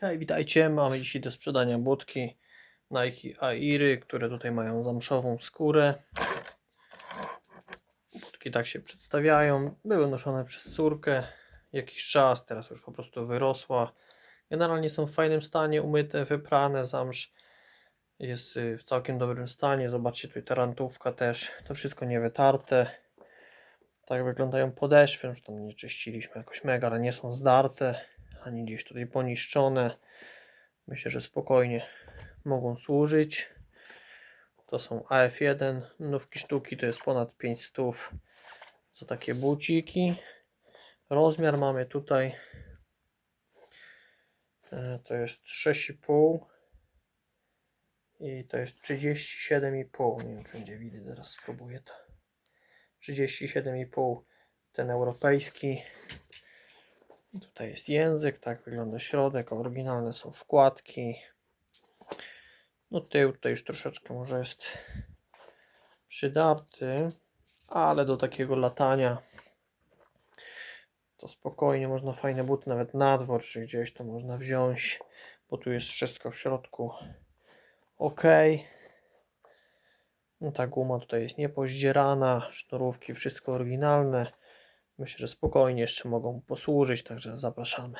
Hej, witajcie. Mamy dzisiaj do sprzedania budki Nike Airy, które tutaj mają zamszową skórę. Budki tak się przedstawiają. Były noszone przez córkę jakiś czas, teraz już po prostu wyrosła. Generalnie są w fajnym stanie, umyte, wyprane, zamsz jest y, w całkiem dobrym stanie. Zobaczcie tutaj tarantówka też, to wszystko nie wytarte. Tak wyglądają podeszwy, już tam nie czyściliśmy jakoś mega, ale nie są zdarte, ani gdzieś tutaj poniszczone. Myślę, że spokojnie mogą służyć. To są AF1, nówki sztuki to jest ponad 500 za takie buciki. Rozmiar mamy tutaj e, to jest 6,5 i to jest 37,5. Nie wiem, czy będzie widać, zaraz spróbuję to. 37,5 ten europejski. Tutaj jest język, tak wygląda środek. Oryginalne są wkładki. No tył tutaj już troszeczkę może jest przydarty, ale do takiego latania to spokojnie można fajne buty nawet na dwór czy gdzieś to można wziąć, bo tu jest wszystko w środku ok. No ta guma tutaj jest niepozdzierana, sznurówki wszystko oryginalne. Myślę, że spokojnie jeszcze mogą posłużyć, także zapraszamy.